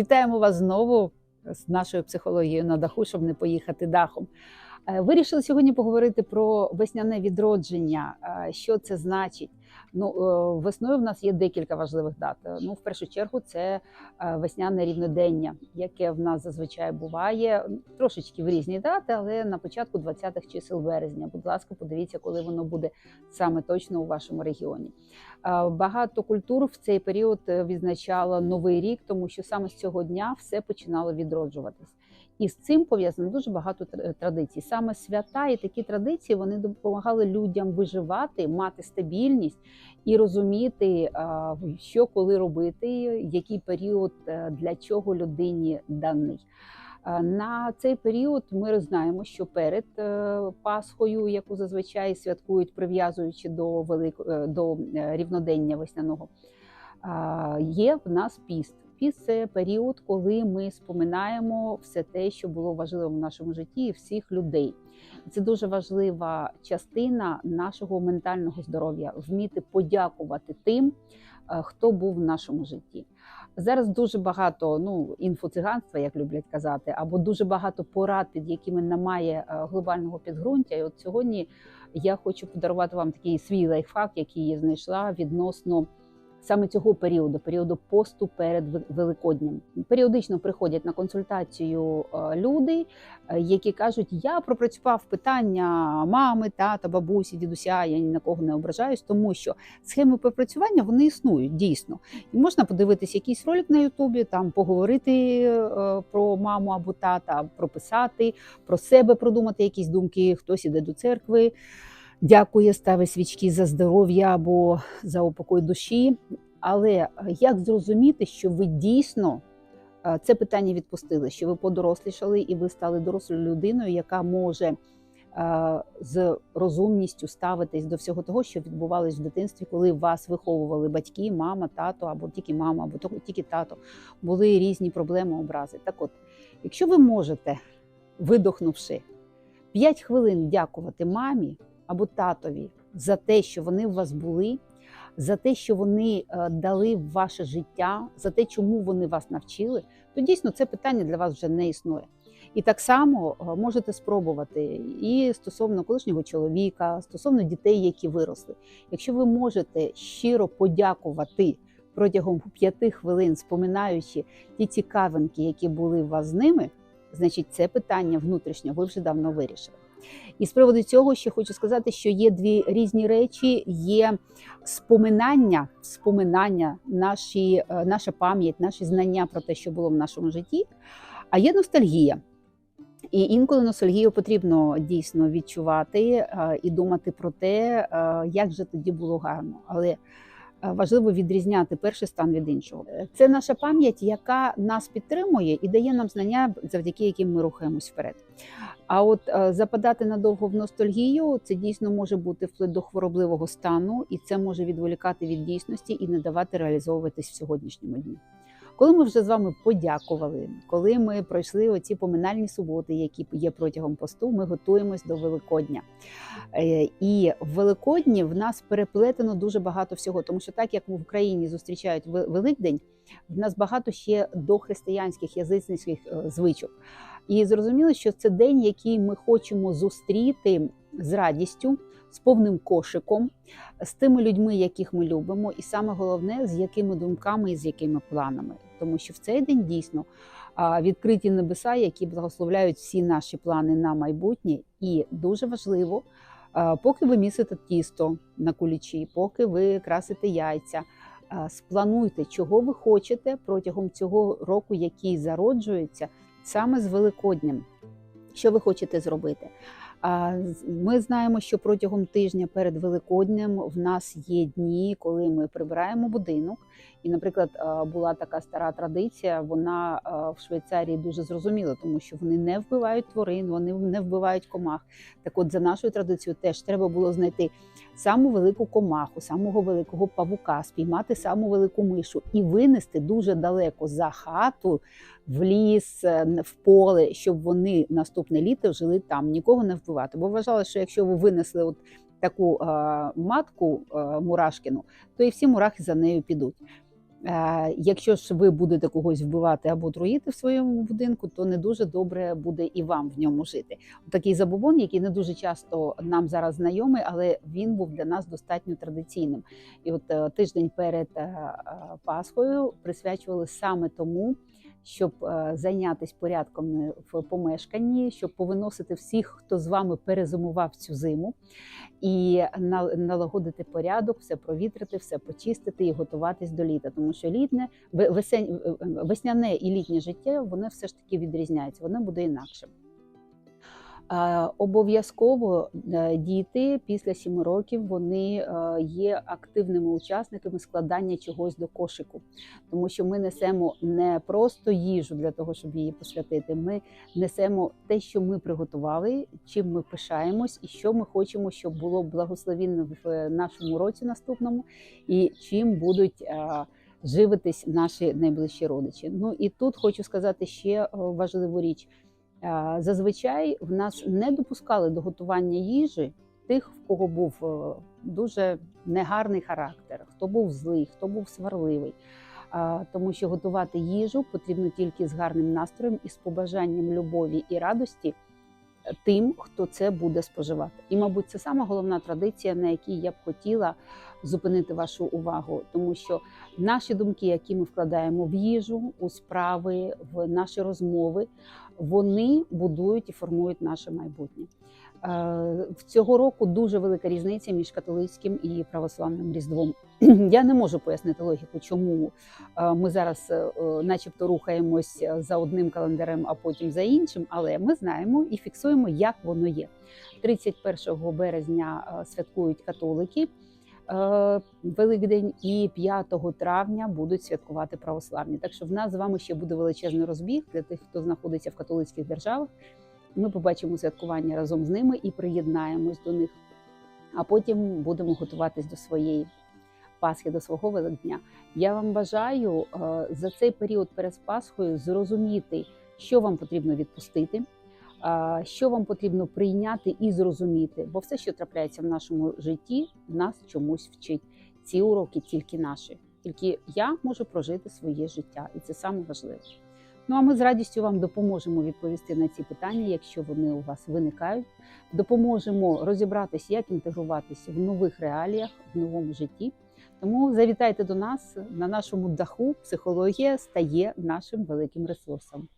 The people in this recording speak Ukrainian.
Вітаємо вас знову з нашою психологією на даху, щоб не поїхати дахом. Е, Вирішили сьогодні поговорити про весняне відродження. Е, Що це значить? Ну, е, весною в нас є декілька важливих дат. Е, Ну, в першу чергу, це е, весняне рівнодення, яке в нас зазвичай буває трошечки в різні дати, але на початку 20-х чисел березня. Будь ласка, подивіться, коли воно буде саме точно у вашому регіоні. Багато культур в цей період відзначало новий рік, тому що саме з цього дня все починало відроджуватись. І з цим пов'язано дуже багато тр- традицій. Саме свята і такі традиції вони допомагали людям виживати, мати стабільність і розуміти, що коли робити, який період е, для чого людині даний. Е, На цей період ми знаємо, що перед е, Пасхою, яку зазвичай святкують, прив'язуючи до велик... е, до е, рівнодення весняного, є в нас піст. Піст це період, коли ми споминаємо все те, що було важливо в нашому житті, і всіх людей. Це дуже важлива частина нашого ментального здоров'я вміти подякувати тим, е, хто був в нашому житті. Зараз дуже багато ну інфоциганства, як люблять казати, або дуже багато порад, під якими немає е, глобального підґрунтя. І от сьогодні я хочу подарувати вам такий свій лайфхак, який я знайшла відносно саме цього періоду, періоду посту перед Великоднем. Періодично приходять на консультацію е, люди, е, які кажуть: я пропрацював питання мами, тата, бабусі, дідуся. Я ні на кого не ображаюсь, тому що схеми пропрацювання вони існують дійсно. І можна подивитись якийсь ролик на Ютубі, там поговорити е, про маму або тата, прописати про себе, продумати якісь думки. Хтось іде до церкви, дякує, ставить свічки за здоров'я або за упокой душі. Але е, як зрозуміти, що ви дійсно е, це питання відпустили, що ви подорослішали і ви стали дорослою людиною, яка може е, з розумністю ставитись до всього того, що відбувалось в дитинстві, коли вас виховували батьки, мама, тато, або тільки мама, або тільки тато, були різні проблеми, образи. Так от, якщо ви можете, видохнувши 5 хвилин дякувати мамі або татові за те, що вони у вас були, за те, що вони е, дали в ваше життя, за те, чому вони вас навчили, то дійсно це питання для вас вже не існує. І так само е, можете спробувати і стосовно колишнього чоловіка, стосовно дітей, які виросли. Якщо ви можете щиро подякувати протягом п'яти хвилин, споминаючи ті цікавинки, які були у вас з ними, значить це питання внутрішнє ви вже давно вирішили. І з приводу цього ще хочу сказати, що є дві різні речі: є споминання, споминання, наші, е, наша пам'ять, наші знання про те, що було в нашому житті, а є ностальгія. І інколи ностальгію потрібно дійсно відчувати е, і думати про те, е, як же тоді було гарно. Але важливо відрізняти перший стан від іншого. Е, Це наша пам'ять, яка нас підтримує і дає нам знання, завдяки яким ми рухаємось вперед. А от е, западати надовго в ностальгію це дійсно може бути вплив до хворобливого стану, і це може відволікати від дійсності і не давати реалізовуватись в сьогоднішньому дні. Коли ми вже з вами подякували, коли ми пройшли оці поминальні суботи, які є протягом посту, ми готуємось до Великодня. Е, І в Великодні в нас переплетено дуже багато всього, тому що так як в Україні зустрічають Великдень, в нас багато ще дохристиянських язичницьких е, звичок. І зрозуміло, що це день, який ми хочемо зустріти з радістю, з повним кошиком, з тими людьми, яких ми любимо, і саме головне, з якими думками і з якими планами. Тому що в цей день дійсно відкриті небеса, які благословляють всі наші плани на майбутнє. І дуже важливо, поки ви місите тісто на кулічі, поки ви красите яйця. Сплануйте, чого ви хочете протягом цього року, який зароджується, саме з Великоднем. Що ви хочете зробити? Ми знаємо, що протягом тижня перед Великоднем в нас є дні, коли ми прибираємо будинок. І, наприклад, була така стара традиція, вона в Швейцарії дуже зрозуміла, тому що вони не вбивають тварин, вони не вбивають комах. Так от, за нашою традицією, теж треба було знайти саму велику комаху, самого великого павука, спіймати саму велику мишу і винести дуже далеко за хату в ліс, е, в поле, щоб вони наступне літо жили там, нікого не вбивати. Бо вважали, що якщо ви винесли от таку е, матку е, мурашкину, то і всі мурахи за нею підуть. Якщо ж ви будете когось вбивати або труїти в своєму будинку, то не дуже добре буде і вам в ньому жити. Такий забобон, який не дуже часто нам зараз знайомий, але він був для нас достатньо традиційним. І от тиждень перед Пасхою присвячували саме тому, щоб е, зайнятися порядком в помешканні, щоб повиносити всіх, хто з вами перезимував цю зиму, і на- налагодити порядок, все провітрити, все почистити і готуватись до літа. Тому що літне е, весняне і літнє життя вони все ж таки відрізняються, воно буде інакшим. Е, Обов'язково е, діти після 7 років вони е, є активними учасниками складання чогось до кошику, тому що ми несемо не просто їжу для того, щоб її посвятити. Ми несемо те, що ми приготували, чим ми пишаємось, і що ми хочемо, щоб було благословінно в нашому році наступному, і чим будуть. е, Живитись наші найближчі родичі. Ну і тут хочу сказати ще е, важливу річ. Е, Зазвичай в нас не допускали до готування їжі тих, в кого був е, дуже негарний характер, хто був злий, хто був сварливий. Е, Тому що готувати їжу потрібно тільки з гарним настроєм і з побажанням любові і радості тим, хто це буде споживати. І, мабуть, це сама головна традиція, на якій я б хотіла зупинити вашу увагу, тому що наші думки, які ми вкладаємо в їжу, у справи, в наші розмови, вони будують і формують наше майбутнє. Е, В цього року дуже велика різниця між католицьким і православним різдвом. Я не можу пояснити логіку, чому е, ми зараз, е, начебто, рухаємось за одним календарем, а потім за іншим, але ми знаємо і фіксуємо, як воно є. 31 березня святкують католики. Е, Великдень і 5 травня будуть святкувати православні. Так що в нас з вами ще буде величезний розбіг для тих, хто знаходиться в католицьких державах. Ми побачимо святкування разом з ними і приєднаємось до них. А потім будемо готуватись до своєї Пасхи, до свого Великдня. Я вам бажаю е, за цей період перед Пасхою зрозуміти, що вам потрібно відпустити, що вам потрібно прийняти і зрозуміти, бо все, що трапляється в нашому житті, нас чомусь вчить. Ці уроки тільки наші. Тільки я можу прожити своє життя, і це саме важливе. Ну а ми з радістю вам допоможемо відповісти на ці питання, якщо вони у вас виникають. Допоможемо розібратися, як інтегруватися в нових реаліях, в новому житті. Тому завітайте до нас на нашому даху. Психологія стає нашим великим ресурсом.